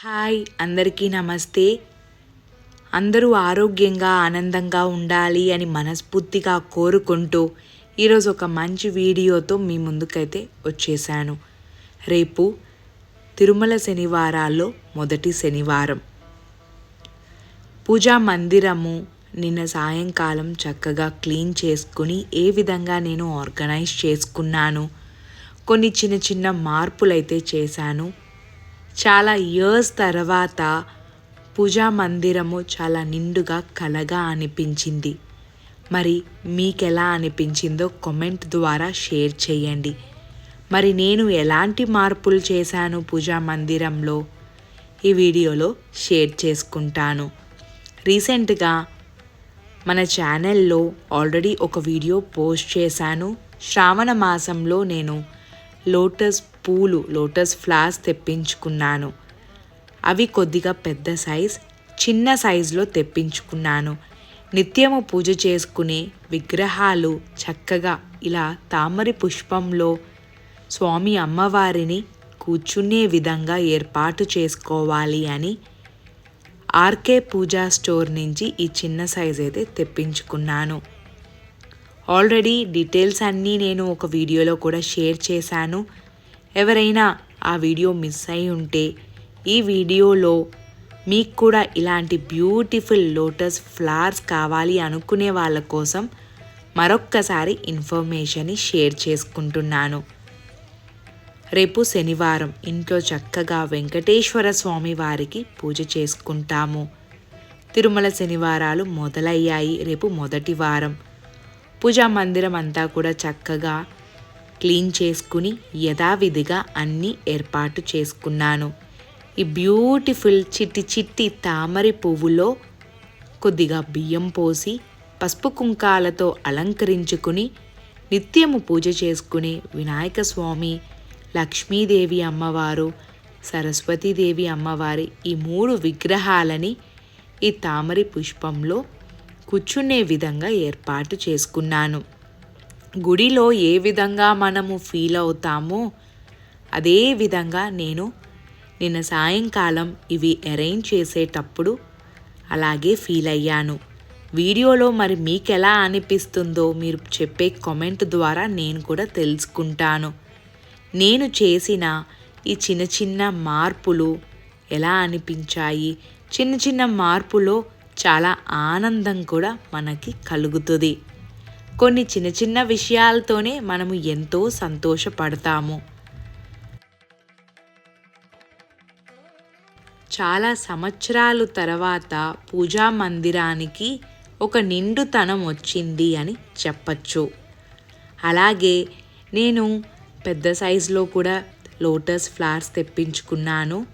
Hi అందరికీ నమస్తే. అందరూ ఆరోగ్యంగా ఆనందంగా ఉండాలి అని మనస్ఫూర్తిగా కోరుకుంటూ ఈరోజు ఒక మంచి వీడియోతో మీ ముందుకైతే వచ్చేసాను. రేపు తిరుమల శనివారాల్లో మొదటి శనివారం. పూజా మందిరము నిన్న సాయంకాలం చక్కగా క్లీన్ చేసుకుని ఏ విధంగా నేను ఆర్గనైజ్ చేసుకున్నాను కొన్ని చిన్న చిన్న మార్పులైతే చేశాను. చాలా ఇయర్స్ తర్వాత పూజా మందిరము చాలా నిండుగా కలగా అనిపించింది. మరి మీకెలా అనిపించిందో కామెంట్ ద్వారా షేర్ చేయండి. మరి నేను ఎలాంటి మార్పులు చేశాను పూజా మందిరంలో? ఈ వీడియోలో షేర్ చేసుకుంటాను. రీసెంట్గా మన ఛానల్లో ఆల్రెడీ ఒక వీడియో పోస్ట్ చేశాను. శ్రావణ మాసంలో నేను లోటస్ పూలు లోటస్ ఫ్లవర్స్ తెప్పించుకున్నాను. అవి కొద్దిగా పెద్ద సైజ్ చిన్న సైజులో తెప్పించుకున్నాను. నిత్యము పూజ చేసుకునే విగ్రహాలు చక్కగా ఇలా తామరి పుష్పంలో స్వామి అమ్మవారిని కూర్చునే విధంగా ఏర్పాటు చేసుకోవాలి అని ఆర్కే పూజా స్టోర్ నుంచి ఈ చిన్న సైజ్ అయితే తెప్పించుకున్నాను. ఆల్రెడీ డీటెయిల్స్ అన్నీ నేను ఒక వీడియోలో కూడా షేర్ చేశాను. ఎవరైనా ఆ వీడియో మిస్ అయి ఉంటే ఈ వీడియోలో మీకు కూడా ఇలాంటి బ్యూటిఫుల్ లోటస్ ఫ్లవర్స్ కావాలి అనుకునే వాళ్ళ కోసం మరొక్కసారి ఇన్ఫర్మేషన్ని షేర్ చేసుకుంటున్నాను. రేపు శనివారం ఇంట్లో చక్కగా వెంకటేశ్వర స్వామి వారికి పూజ చేసుకుంటాము. తిరుమల శనివారాలు మొదలయ్యాయి రేపు మొదటి వారం. పూజా మందిరం అంతా కూడా చక్కగా క్లీన్ చేసుకుని యథావిధిగా అన్నీ ఏర్పాటు చేసుకున్నాను. ఈ బ్యూటిఫుల్ చిట్టి చిట్టి తామరి పువ్వులో కొద్దిగా బియ్యం పోసి పసుపు కుంకాలతో అలంకరించుకుని నిత్యము పూజ చేసుకునే వినాయక స్వామి లక్ష్మీదేవి అమ్మవారు సరస్వతీదేవి అమ్మవారి ఈ మూడు విగ్రహాలని ఈ తామరి పుష్పంలో కూర్చునే విధంగా ఏర్పాటు చేసుకున్నాను. గుడిలో ఏ విధంగా మనము ఫీల్ అవుతామో అదే విధంగా నేను నిన్న సాయంకాలం ఇవి అరేంజ్ చేసేటప్పుడు అలాగే ఫీల్ అయ్యాను. వీడియోలో మరి మీకు ఎలా అనిపిస్తుందో మీరు చెప్పే కామెంట్ ద్వారా నేను కూడా తెలుసుకుంటాను. నేను చేసిన ఈ చిన్న చిన్న మార్పులు ఎలా అనిపించాయి? చిన్న చిన్న మార్పులో చాలా ఆనందం కూడా మనకి కలుగుతుంది. కొన్ని చిన్న చిన్న విషయాలతోనే మనము ఎంతో సంతోషపడతాము. చాలా సంవత్సరాలు తర్వాత పూజా మందిరానికి ఒక నిండుతనం వచ్చింది అని చెప్పచ్చు. అలాగే నేను పెద్ద సైజులో కూడా లోటస్ ఫ్లవర్స్ తెప్పించుకున్నాను.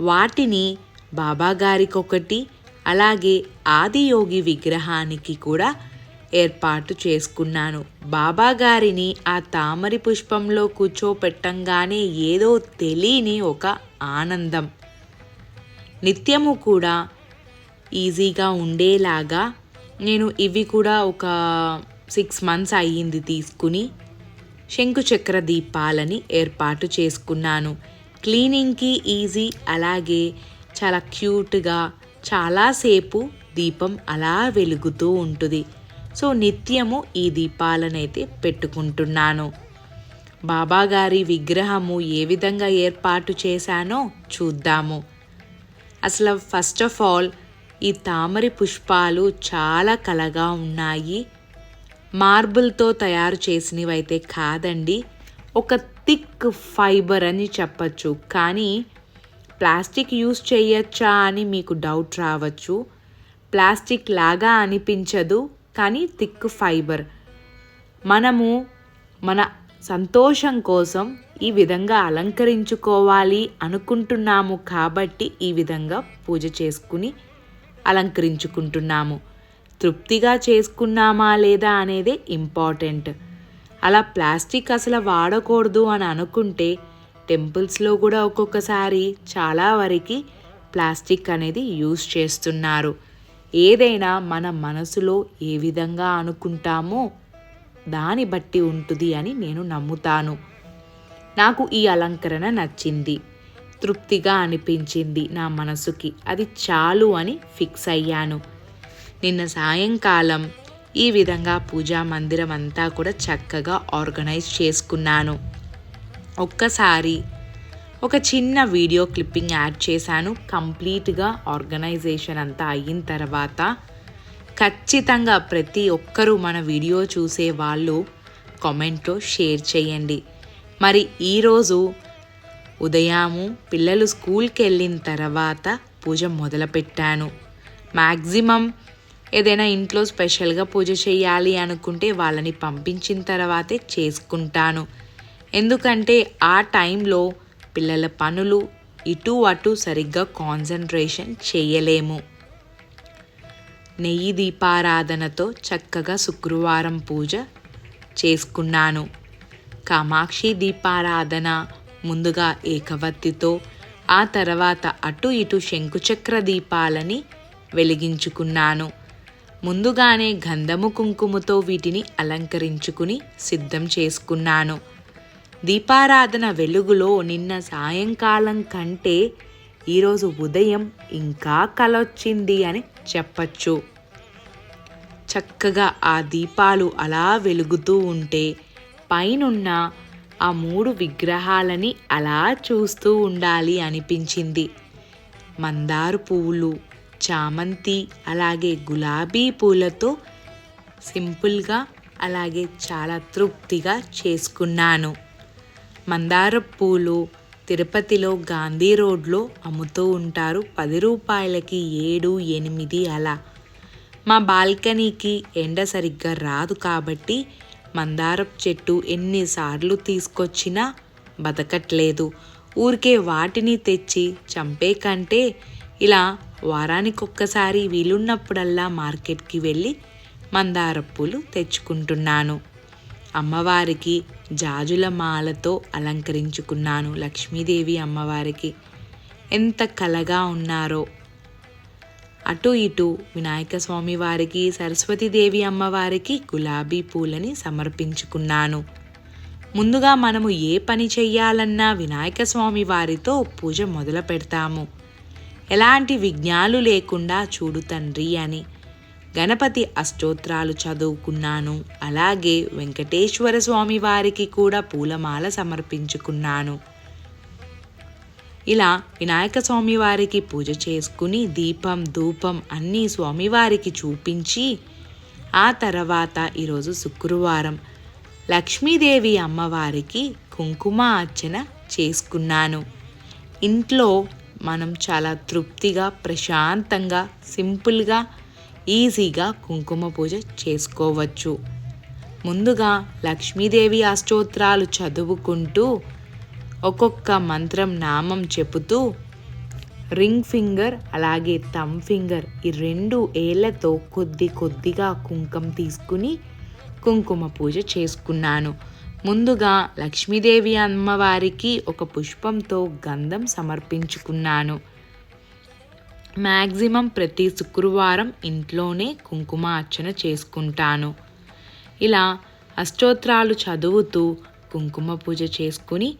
వాటిని బాబాగారికి ఒకటి అలాగే ఆదియోగి విగ్రహానికి కూడా ఏర్పాటు చేసుకున్నాను. బాబా గారిని ఆ తామరి పుష్పంలో కూర్చోపెట్టంగానే ఏదో తెలియని ఒక ఆనందం. నిత్యము కూడా ఈజీగా ఉండేలాగా నేను ఇవి కూడా ఒక సిక్స్ మంత్స్ అయ్యింది తీసుకుని శంకుచక్ర దీపాలని ఏర్పాటు చేసుకున్నాను. క్లీనింగ్కి ఈజీ అలాగే చాలా క్యూట్గా చాలాసేపు దీపం అలా వెలుగుతూ ఉంటుంది. సో నిత్యము ఈ దీపాలనైతే పెట్టుకుంటున్నాను. బాబాగారి విగ్రహము ఏ విధంగా ఏర్పాటు చేశానో చూద్దాము. అసలు ఫస్ట్ ఆఫ్ ఆల్ ఈ తామరి పుష్పాలు చాలా కలగా ఉన్నాయి. మార్బుల్తో తయారు చేసినవైతే కాదండి. ఒక థిక్ ఫైబర్ అని చెప్పచ్చు. కానీ ప్లాస్టిక్ యూస్ చేయొచ్చా అని మీకు డౌట్ రావచ్చు. ప్లాస్టిక్ లాగా అనిపించదు. కానీ థిక్ ఫైబర్. మనము మన సంతోషం కోసం ఈ విధంగా అలంకరించుకోవాలి అనుకుంటున్నాము కాబట్టి ఈ విధంగా పూజ చేసుకుని అలంకరించుకుంటున్నాము. తృప్తిగా చేసుకున్నామా లేదా అనేది ఇంపార్టెంట్. అలా ప్లాస్టిక్ అసలు వాడకూడదు అని అనుకుంటే టెంపుల్స్లో కూడా ఒక్కొక్కసారి చాలా వరకు ప్లాస్టిక్ అనేది యూస్ చేస్తున్నారు. ఏదైనా మన మనసులో ఏ విధంగా అనుకుంటామో దాన్ని బట్టి ఉంటుంది అని నేను నమ్ముతాను. నాకు ఈ అలంకరణ నచ్చింది. తృప్తిగా అనిపించింది నా మనసుకి. అది చాలు అని ఫిక్స్ అయ్యాను. నిన్న సాయంకాలం ఈ విధంగా పూజా మందిరం అంతా కూడా చక్కగా ఆర్గనైజ్ చేసుకున్నాను. ఒక్కసారి ఒక చిన్న వీడియో క్లిప్పింగ్ యాడ్ చేశాను. కంప్లీట్గా ఆర్గనైజేషన్ అంతా అయిన తర్వాత ఖచ్చితంగా ప్రతి ఒక్కరూ మన వీడియో చూసే వాళ్ళు కామెంట్లో షేర్ చేయండి. మరి ఈరోజు ఉదయాము పిల్లలు స్కూల్కి వెళ్ళిన తర్వాత పూజ మొదలుపెట్టాను. మ్యాక్సిమం ఏదైనా ఇంట్లో స్పెషల్గా పూజ చేయాలి అనుకుంటే వాళ్ళని పంపించిన తర్వాతే చేసుకుంటాను. ఎందుకంటే ఆ టైంలో పిల్లల పనులు ఇటు అటు సరిగ్గా కాన్సన్ట్రేషన్ చేయలేము. నెయ్యి దీపారాధనతో చక్కగా శుక్రవారం పూజ చేసుకున్నాను. కామాక్షి దీపారాధన ముందుగా ఏకవత్తితో ఆ తర్వాత అటు ఇటు శంకుచక్ర దీపాలని వెలిగించుకున్నాను. ముందుగానే గంధము కుంకుమతో వీటిని అలంకరించుకుని సిద్ధం చేసుకున్నాను. దీపారాధన వెలుగులో నిన్న సాయంకాలం కంటే ఈరోజు ఉదయం ఇంకా కలొచ్చింది అని చెప్పచ్చు. చక్కగా ఆ దీపాలు అలా వెలుగుతూ ఉంటే పైనున్న ఆ మూడు విగ్రహాలని అలా చూస్తూ ఉండాలి అనిపించింది. మందారు పువ్వులు చామంతి అలాగే గులాబీ పూలతో సింపుల్గా అలాగే చాలా తృప్తిగా చేసుకున్నాను. మందార పూలు తిరుపతిలో గాంధీ రోడ్లో అమ్ముతూ ఉంటారు పది రూపాయలకి ఏడు ఎనిమిది అలా. మా బాల్కనీకి ఎండ సరిగ్గా రాదు కాబట్టి మందారపు చెట్టు ఎన్నిసార్లు తీసుకొచ్చినా బతకట్లేదు. ఊరికే వాటిని తెచ్చి చంపే కంటే ఇలా వారానికొక్కసారి వీలున్నప్పుడల్లా మార్కెట్కి వెళ్ళి మందార పూలు తెచ్చుకుంటున్నాను. అమ్మవారికి జాజుల మాలతో అలంకరించుకున్నాను లక్ష్మీదేవి అమ్మవారికి. ఎంత కలగా ఉన్నారో. అటు ఇటు వినాయక స్వామి వారికి సరస్వతీదేవి అమ్మవారికి గులాబీ పూలని సమర్పించుకున్నాను. ముందుగా మనము ఏ పని చెయ్యాలన్నా వినాయక స్వామి వారితో పూజ మొదలు పెడతాము ఎలాంటి విఘ్నాలు లేకుండా చూడు తండ్రి అని గణపతి అష్టోత్రాలు చదువుకున్నాను. అలాగే వెంకటేశ్వర స్వామి వారికి కూడా పూలమాల సమర్పించుకున్నాను. ఇలా వినాయక స్వామి వారికి పూజ చేసుకుని దీపం ధూపం అన్నీ స్వామివారికి చూపించి ఆ తర్వాత ఈరోజు శుక్రవారం లక్ష్మీదేవి అమ్మవారికి కుంకుమ అర్చన చేసుకున్నాను. ఇంట్లో మనం చాలా తృప్తిగా ప్రశాంతంగా సింపుల్గా ఈజీగా కుంకుమ పూజ చేసుకోవచ్చు. ముందుగా లక్ష్మీదేవి అష్టోత్రాలు చదువుకుంటూ ఒక్కొక్క మంత్రం నామం చెబుతూ రింగ్ ఫింగర్ అలాగే థమ్ ఫింగర్ ఈ రెండు ఏళ్ళతో కొద్ది కొద్దిగా కుంకుమ తీసుకుని కుంకుమ పూజ చేసుకున్నాను. ముందుగా లక్ష్మీదేవి అమ్మవారికి ఒక పుష్పంతో గంధం సమర్పించుకున్నాను. మ్యాక్సిమం ప్రతి శుక్రవారం ఇంట్లోనే కుంకుమ అర్చన చేసుకుంటాను. ఇలా అష్టోత్రాలు చదువుతూ కుంకుమ పూజ చేసుకుని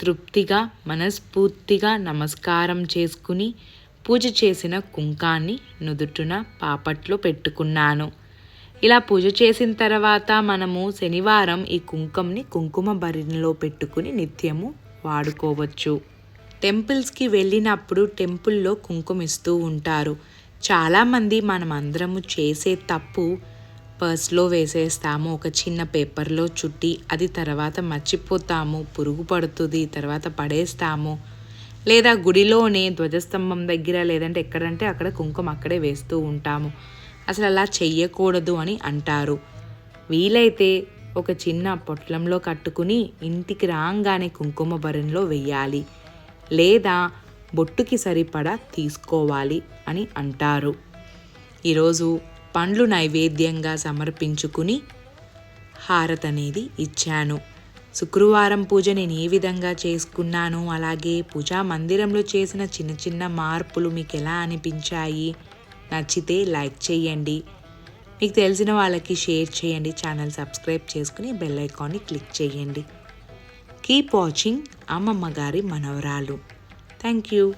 తృప్తిగా మనస్ఫూర్తిగా నమస్కారం చేసుకుని పూజ చేసిన కుంకాన్ని నుదుటున పాపట్లో పెట్టుకున్నాను. ఇలా పూజ చేసిన తర్వాత మనము శనివారం ఈ కుంకంని కుంకుమ భరిణిలో పెట్టుకుని నిత్యము వాడుకోవచ్చు. టెంపుల్స్కి వెళ్ళినప్పుడు టెంపుల్లో కుంకుమ ఇస్తూ ఉంటారు. చాలామంది మనం అందరము చేసే తప్పు పర్స్లో వేసేస్తాము ఒక చిన్న పేపర్లో చుట్టి అది తర్వాత మర్చిపోతాము పురుగు పడుతుంది తర్వాత పడేస్తాము. లేదా గుడిలోనే ధ్వజస్తంభం దగ్గర లేదంటే ఎక్కడంటే అక్కడ కుంకుమ అక్కడే వేస్తూ ఉంటాము. అసలు అలా చెయ్యకూడదు అని అంటారు. వీలైతే ఒక చిన్న పొట్లంలో కట్టుకుని ఇంటికి రాగానే కుంకుమ భరణిలో వెయ్యాలి లేదా బొట్టుకి సరిపడా తీసుకోవాలి అని అంటారు. ఈరోజు పండ్లు నైవేద్యంగా సమర్పించుకుని హారత్ అనేది ఇచ్చాను. శుక్రవారం పూజ నేను ఏ విధంగా చేసుకున్నాను? అలాగే పూజా మందిరంలో చేసిన చిన్న చిన్న మార్పులు మీకు ఎలా అనిపించాయి? నచ్చితే లైక్ చేయండి. మీకు తెలిసిన వాళ్ళకి షేర్ చేయండి. ఛానల్ సబ్స్క్రైబ్ చేసుకుని బెల్ ఐకాన్ని క్లిక్ చేయండి. కీప్ వాచింగ్ అమ్మమ్మ గారి మనవరాలు. Thank you